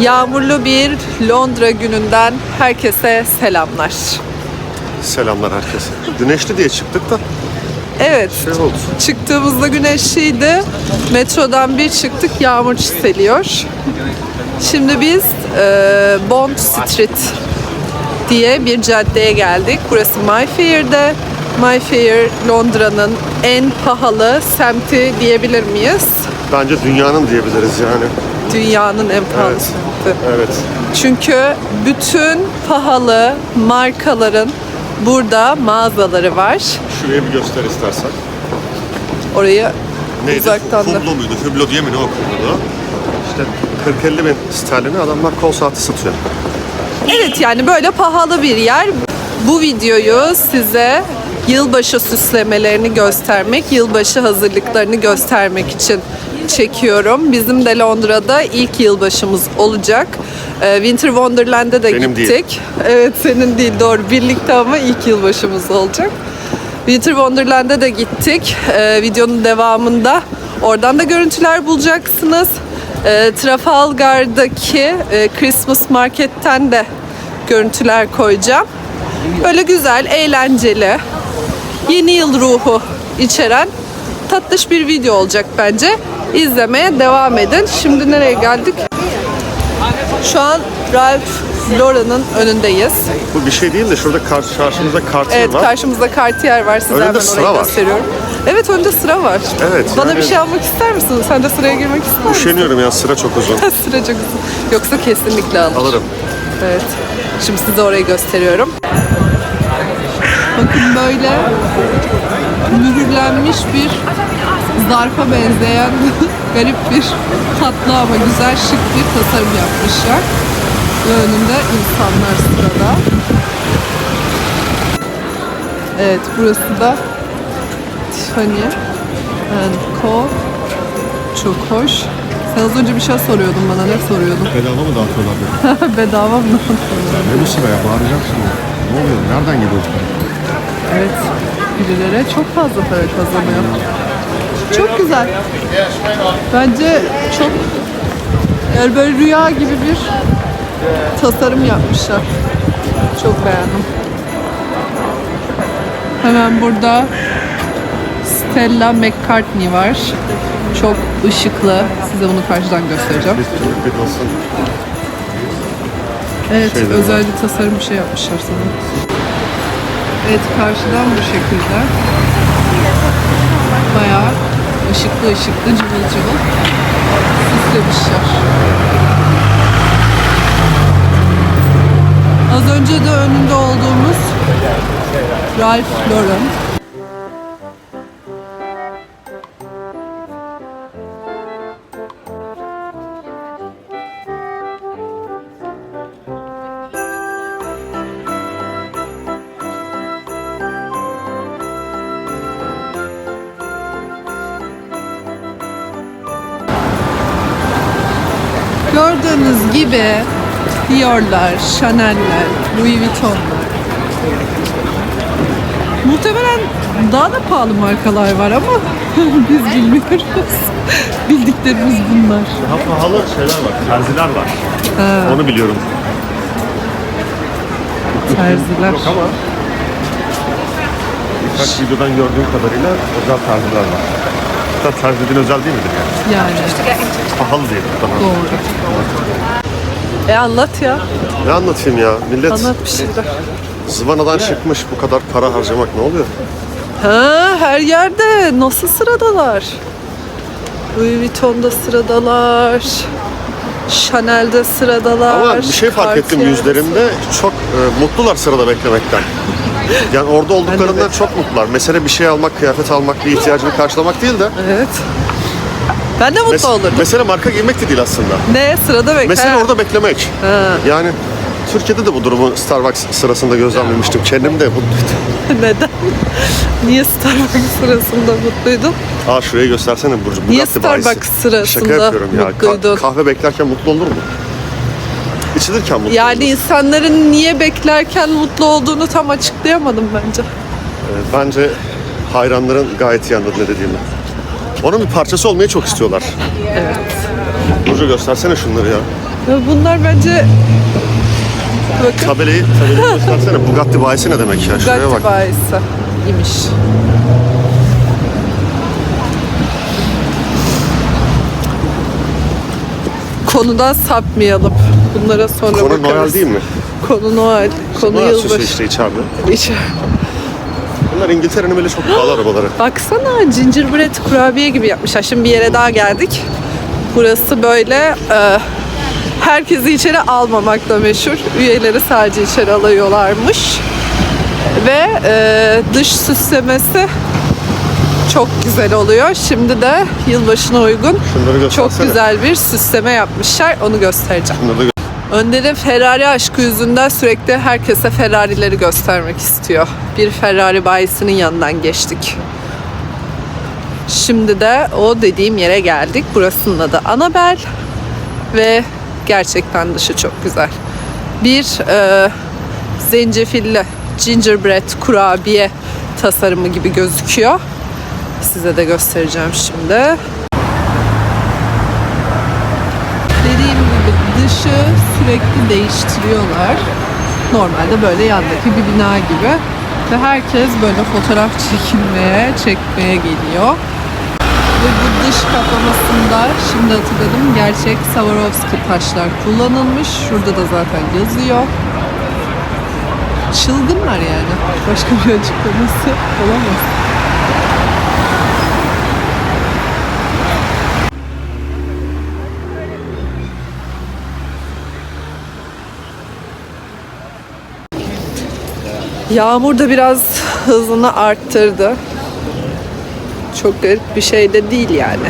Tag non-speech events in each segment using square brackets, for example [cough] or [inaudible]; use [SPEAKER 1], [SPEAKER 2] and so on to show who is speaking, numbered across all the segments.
[SPEAKER 1] Yağmurlu bir Londra gününden herkese selamlar.
[SPEAKER 2] Selamlar herkese. Güneşli diye çıktık da
[SPEAKER 1] Evet,
[SPEAKER 2] şey oldu.
[SPEAKER 1] çıktığımızda güneşliydi. Metrodan bir çıktık, yağmur çiseliyor. Şimdi biz e, Bond Street diye bir caddeye geldik. Burası Mayfair'de. Mayfair Londra'nın en pahalı semti diyebilir miyiz?
[SPEAKER 2] Bence dünyanın diyebiliriz yani.
[SPEAKER 1] Dünyanın en pahalı
[SPEAKER 2] Evet.
[SPEAKER 1] Semti.
[SPEAKER 2] Evet.
[SPEAKER 1] Çünkü bütün pahalı markaların burada mağazaları var.
[SPEAKER 2] Şuraya bir göster istersen.
[SPEAKER 1] Orayı
[SPEAKER 2] Neydi?
[SPEAKER 1] uzaktan da.
[SPEAKER 2] Hublot muydu? Hublot diye mi ne okundu? İşte 40-50 bin sterlini adamlar kol saati satıyor.
[SPEAKER 1] Evet yani böyle pahalı bir yer. Bu videoyu size yılbaşı süslemelerini göstermek, yılbaşı hazırlıklarını göstermek için çekiyorum. Bizim de Londra'da ilk yılbaşımız olacak. Ee, Winter Wonderland'e de
[SPEAKER 2] Benim değil.
[SPEAKER 1] gittik. Evet senin değil doğru birlikte ama ilk yılbaşımız olacak. Winter Wonderland'e de gittik. Ee, videonun devamında oradan da görüntüler bulacaksınız. Ee, Trafalgar'daki e, Christmas Market'ten de görüntüler koyacağım. Böyle güzel, eğlenceli, yeni yıl ruhu içeren tatlış bir video olacak bence. İzlemeye devam edin. Şimdi nereye geldik? Şu an Ralph Lauren'ın önündeyiz.
[SPEAKER 2] Bu bir şey değil de şurada kar, karşımızda Cartier
[SPEAKER 1] Evet
[SPEAKER 2] var.
[SPEAKER 1] karşımızda Cartier var. Size
[SPEAKER 2] Önünde
[SPEAKER 1] hemen
[SPEAKER 2] sıra
[SPEAKER 1] orayı
[SPEAKER 2] var.
[SPEAKER 1] gösteriyorum. Evet önde sıra var.
[SPEAKER 2] Evet,
[SPEAKER 1] Bana
[SPEAKER 2] yani-
[SPEAKER 1] bir şey almak ister misin? Sen de sıraya girmek ister misin?
[SPEAKER 2] Üşeniyorum ya sıra çok uzun. [laughs]
[SPEAKER 1] sıra çok uzun. Yoksa kesinlikle alır.
[SPEAKER 2] Alırım.
[SPEAKER 1] Evet. Şimdi size orayı gösteriyorum. Bakın böyle mühürlenmiş bir zarfa benzeyen [laughs] garip bir tatlı ama güzel şık bir tasarım yapmışlar. Ve önünde insanlar sırada. Evet burası da Tiffany Co. Çok hoş. Sen az önce bir şey soruyordun bana. Ne soruyordun? [laughs]
[SPEAKER 3] Bedava mı dağıtıyorlar dedi. [laughs]
[SPEAKER 1] Bedava mı?
[SPEAKER 3] Ne bu sıraya bağıracak şimdi. Ne oluyor? Nereden geliyor?
[SPEAKER 1] Evet. Birilere çok fazla para kazanıyor. Çok güzel. Bence çok yani böyle rüya gibi bir tasarım yapmışlar. Çok beğendim. Hemen burada Stella McCartney var. Çok ışıklı. Size bunu karşıdan göstereceğim. Evet, özel bir tasarım bir şey yapmışlar sanırım. Evet, karşıdan bu şekilde. Bayağı ışıklı ışıklı cıvıl cıvıl süslemişler. Az önce de önünde olduğumuz Ralph Lauren. Gördüğünüz gibi Dior'lar, Chanel'ler, Louis Vuitton'lar. Muhtemelen daha da pahalı markalar var ama [laughs] biz bilmiyoruz. [laughs] Bildiklerimiz bunlar.
[SPEAKER 2] Daha pahalı şeyler var. Terziler var. Onu biliyorum.
[SPEAKER 1] Terziler.
[SPEAKER 2] Yok ama birkaç videodan gördüğüm kadarıyla özel terziler var. Terzi dediğin özel değil midir yani?
[SPEAKER 1] Yani
[SPEAKER 2] Pahalı diyelim daha.
[SPEAKER 1] doğru. E anlat ya.
[SPEAKER 2] Ne anlatayım ya? Millet
[SPEAKER 1] Anlat bir şeyler.
[SPEAKER 2] zıvanadan çıkmış bu kadar para harcamak ne oluyor?
[SPEAKER 1] Ha her yerde nasıl sıradalar? Louis Vuitton'da sıradalar. Chanel'de sıradalar.
[SPEAKER 2] Ama bir şey fark ettim
[SPEAKER 1] Cartier'de
[SPEAKER 2] yüzlerinde çok e, mutlular sırada beklemekten. [laughs] Yani orada olduklarından
[SPEAKER 1] bekliyorum.
[SPEAKER 2] çok mutlular. Mesele bir şey almak, kıyafet almak, bir ihtiyacını karşılamak değil de
[SPEAKER 1] Evet. Ben de mutlu
[SPEAKER 2] mes-
[SPEAKER 1] olurdum.
[SPEAKER 2] mesele marka giymek de değil aslında.
[SPEAKER 1] Ne sırada bekle.
[SPEAKER 2] Mesele
[SPEAKER 1] Ha.
[SPEAKER 2] orada beklemek. Yani Türkiye'de de bu durumu Starbucks sırasında gözlemlemiştim. Kendim de mutluydum. [laughs]
[SPEAKER 1] Neden? Niye Starbucks sırasında mutluydun?
[SPEAKER 2] Aa şurayı göstersene Burcu.
[SPEAKER 1] Niye. Starbucks sırasında
[SPEAKER 2] Şaka yapıyorum ya. Ka-
[SPEAKER 1] mutluydun?
[SPEAKER 2] kahve beklerken mutlu olur mu? İçilirken mutlu
[SPEAKER 1] Yani
[SPEAKER 2] olur.
[SPEAKER 1] insanların niye beklerken mutlu olduğunu tam açıklayamadım bence.
[SPEAKER 2] Ee, Bence hayranların gayet iyi anladı ne dediğimi. Onun bir parçası olmayı çok istiyorlar.
[SPEAKER 1] Evet.
[SPEAKER 2] Burcu göstersene şunları ya.
[SPEAKER 1] Bunlar bence bakın
[SPEAKER 2] Tabelayı, tabelayı [laughs] göstersene. Bugatti bayisi ne demek ya? Şuraya
[SPEAKER 1] Bugatti
[SPEAKER 2] bak.
[SPEAKER 1] bayisi imiş. Konudan sapmayalım. Bunlara sonra
[SPEAKER 2] Konu
[SPEAKER 1] bakarız.
[SPEAKER 2] Noel değil mi?
[SPEAKER 1] Konu Noel. Konu
[SPEAKER 2] Noel
[SPEAKER 1] yılbaşı.
[SPEAKER 2] işte içeride.
[SPEAKER 1] İçer-
[SPEAKER 2] Bunlar İngiltere'nin böyle çok pahalı arabaları. [gasps]
[SPEAKER 1] Baksana gingerbread kurabiye gibi yapmışlar. Şimdi bir yere daha geldik. Burası böyle e, herkesi içeri almamakla meşhur. Üyeleri sadece içeri alıyorlarmış. Ve e, dış süslemesi çok güzel oluyor. Şimdi de yılbaşına uygun
[SPEAKER 2] Şunları
[SPEAKER 1] çok güzel bir süsleme yapmışlar. Onu göstereceğim.
[SPEAKER 2] Gö-
[SPEAKER 1] Önder'in Ferrari aşkı yüzünden sürekli herkese Ferrari'leri göstermek istiyor. Bir Ferrari bayisinin yanından geçtik. Şimdi de o dediğim yere geldik. Burasının adı Annabel ve gerçekten dışı çok güzel. Bir e, zencefilli gingerbread kurabiye tasarımı gibi gözüküyor. Size de göstereceğim şimdi. Dediğim gibi dışı sürekli değiştiriyorlar. Normalde böyle yandaki bir bina gibi. Ve herkes böyle fotoğraf [laughs] çekilmeye, çekmeye geliyor. Ve bu dış kaplamasında şimdi hatırladım gerçek Swarovski taşlar kullanılmış. Şurada da zaten yazıyor. Çılgınlar yani. Başka bir açıklaması olamaz. Yağmur da biraz hızını arttırdı. Çok garip bir şey de değil yani.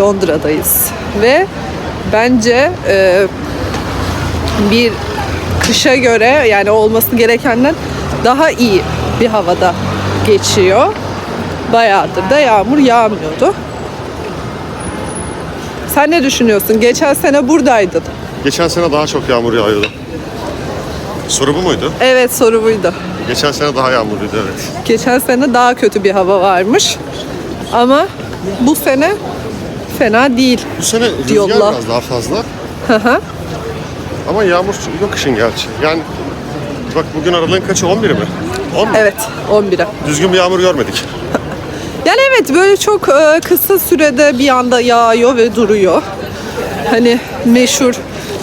[SPEAKER 1] Londra'dayız. Ve bence e, bir kışa göre yani olması gerekenden daha iyi bir havada geçiyor. Bayağıdır da yağmur yağmıyordu. Sen ne düşünüyorsun? Geçen sene buradaydın.
[SPEAKER 2] Geçen sene daha çok yağmur yağıyordu. Soru bu muydu?
[SPEAKER 1] Evet soru buydu.
[SPEAKER 2] Geçen sene daha yağmurluydu evet.
[SPEAKER 1] Geçen sene daha kötü bir hava varmış. Ama bu sene fena değil.
[SPEAKER 2] Bu sene rüzgar biraz daha fazla.
[SPEAKER 1] Hı hı.
[SPEAKER 2] Ama yağmur yok kışın gerçi. Yani bak bugün aralığın kaçı 11 mi? 10 mu?
[SPEAKER 1] evet 11'e.
[SPEAKER 2] Düzgün bir yağmur görmedik. [laughs]
[SPEAKER 1] Yani evet böyle çok e, kısa sürede bir anda yağıyor ve duruyor. Hani meşhur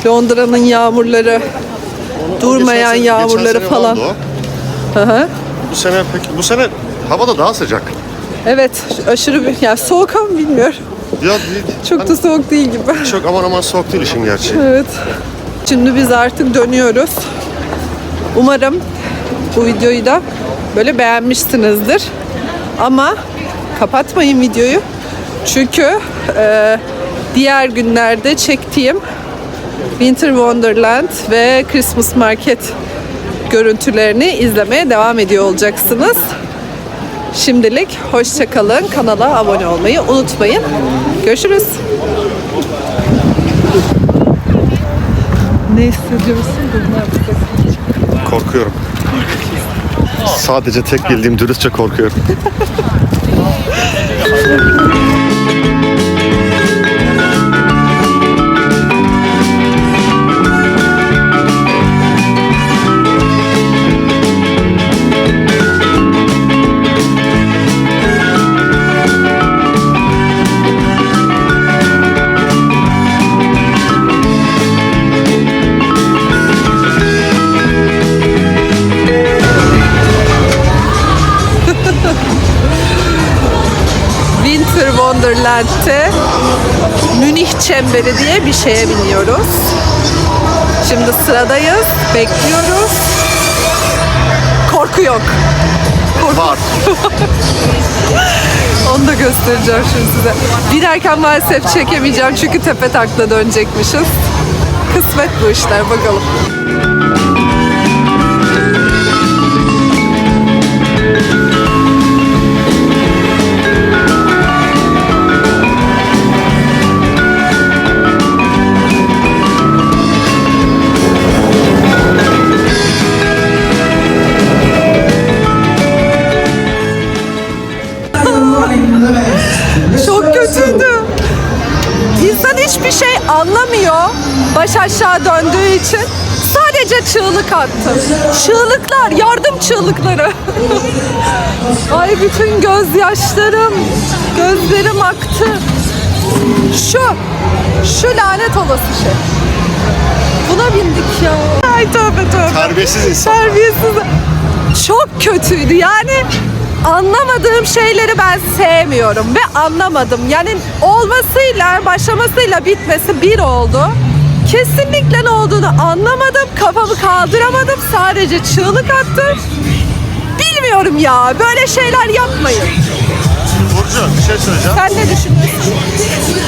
[SPEAKER 1] Londra'nın yağmurları, durmayan
[SPEAKER 2] sene-
[SPEAKER 1] yağmurları
[SPEAKER 2] sene
[SPEAKER 1] falan. Hı hı.
[SPEAKER 2] Bu sene pek bu sene hava da daha sıcak.
[SPEAKER 1] Evet aşırı bir yani soğuk ama bilmiyorum.
[SPEAKER 2] Ya değil.
[SPEAKER 1] Çok
[SPEAKER 2] Hani
[SPEAKER 1] da soğuk değil gibi.
[SPEAKER 2] çok aman aman soğuk değil işin gerçeği.
[SPEAKER 1] Evet. Şimdi biz artık dönüyoruz. Umarım bu videoyu da böyle beğenmişsinizdir. Ama kapatmayın videoyu. Çünkü e, diğer günlerde çektiğim Winter Wonderland ve Christmas Market görüntülerini izlemeye devam ediyor olacaksınız. Şimdilik hoşça kalın. Kanala abone olmayı unutmayın. Görüşürüz. Ne hissediyorsun? Bunlar
[SPEAKER 2] Korkuyorum. Sadece tek bildiğim dürüstçe korkuyorum. [laughs]
[SPEAKER 1] Çemberi diye bir şeye biniyoruz. Şimdi sıradayız, bekliyoruz. Korku yok.
[SPEAKER 2] Var. [laughs]
[SPEAKER 1] Onu da göstereceğim şimdi size. Binerken maalesef çekemeyeceğim çünkü tepe takla dönecekmişiz. Kısmet bu işler bakalım. Hiçbir şey anlamıyor. baş aşağı döndüğü için sadece çığlık attım. Çığlıklar, yardım çığlıkları. [laughs] Ay bütün gözyaşlarım, gözlerim aktı. Şu, şu lanet olası şey. Buna bindik ya. Ay tövbe tövbe.
[SPEAKER 2] Terbiyesiz insan.
[SPEAKER 1] Terbiyesiz. Çok kötüydü yani anlamadığım şeyleri ben sevmiyorum ve anlamadım. Yani olmasıyla başlamasıyla bitmesi bir oldu. Kesinlikle ne olduğunu anlamadım. Kafamı kaldıramadım. Sadece çığlık attım. Bilmiyorum ya. Böyle şeyler yapmayın.
[SPEAKER 2] Burcu bir şey söyleyeceğim.
[SPEAKER 1] Sen ne düşünüyorsun?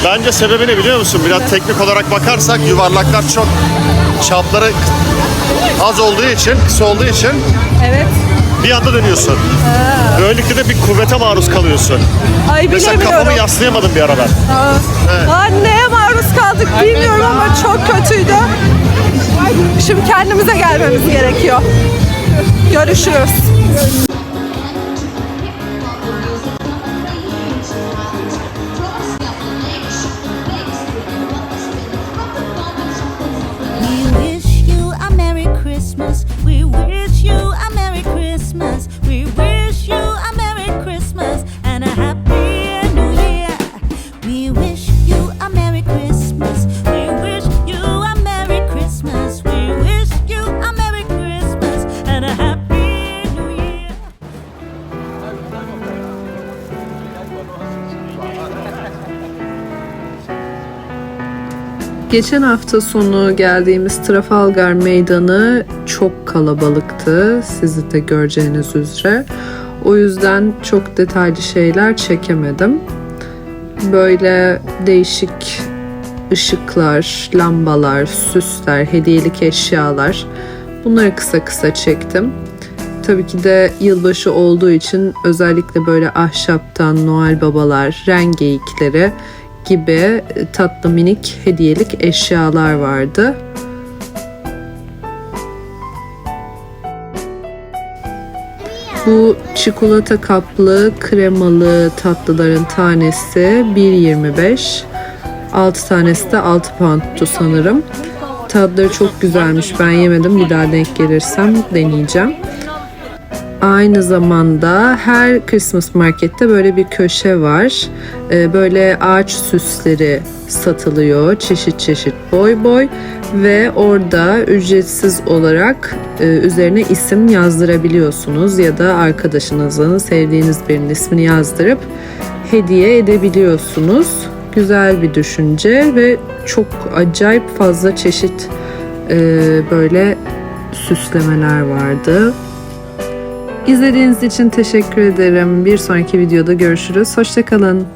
[SPEAKER 2] Bence sebebi ne biliyor musun? Biraz teknik olarak bakarsak yuvarlaklar çok çapları az olduğu için, kısa olduğu için
[SPEAKER 1] Evet.
[SPEAKER 2] bir anda dönüyorsun. Böylelikle de bir kuvvete maruz kalıyorsun.
[SPEAKER 1] Ay
[SPEAKER 2] Mesela
[SPEAKER 1] bilemiyorum.
[SPEAKER 2] kafamı yaslayamadım bir ara ben.
[SPEAKER 1] Aa, neye maruz kaldık bilmiyorum ama çok kötüydü. Şimdi kendimize gelmemiz gerekiyor. Görüşürüz. Geçen hafta sonu geldiğimiz Trafalgar Meydanı çok kalabalıktı. Sizi de göreceğiniz üzere. O yüzden çok detaylı şeyler çekemedim. Böyle değişik ışıklar, lambalar, süsler, hediyelik eşyalar bunları kısa kısa çektim. Tabii ki de yılbaşı olduğu için özellikle böyle ahşaptan Noel babalar, renk geyikleri gibi tatlı minik hediyelik eşyalar vardı. Bu çikolata kaplı kremalı tatlıların tanesi 1.25. 6 tanesi de 6 poundtu sanırım. Tatları çok güzelmiş. Ben yemedim. Bir daha denk gelirsem deneyeceğim. Aynı zamanda her Christmas markette böyle bir köşe var. Ee, Böyle ağaç süsleri satılıyor. Çeşit çeşit boy boy ve orada ücretsiz olarak e, üzerine isim yazdırabiliyorsunuz ya da arkadaşınızın sevdiğiniz birinin ismini yazdırıp hediye edebiliyorsunuz. Güzel bir düşünce ve çok acayip fazla çeşit e, böyle süslemeler vardı. İzlediğiniz için teşekkür ederim. Bir sonraki videoda görüşürüz. Hoşçakalın.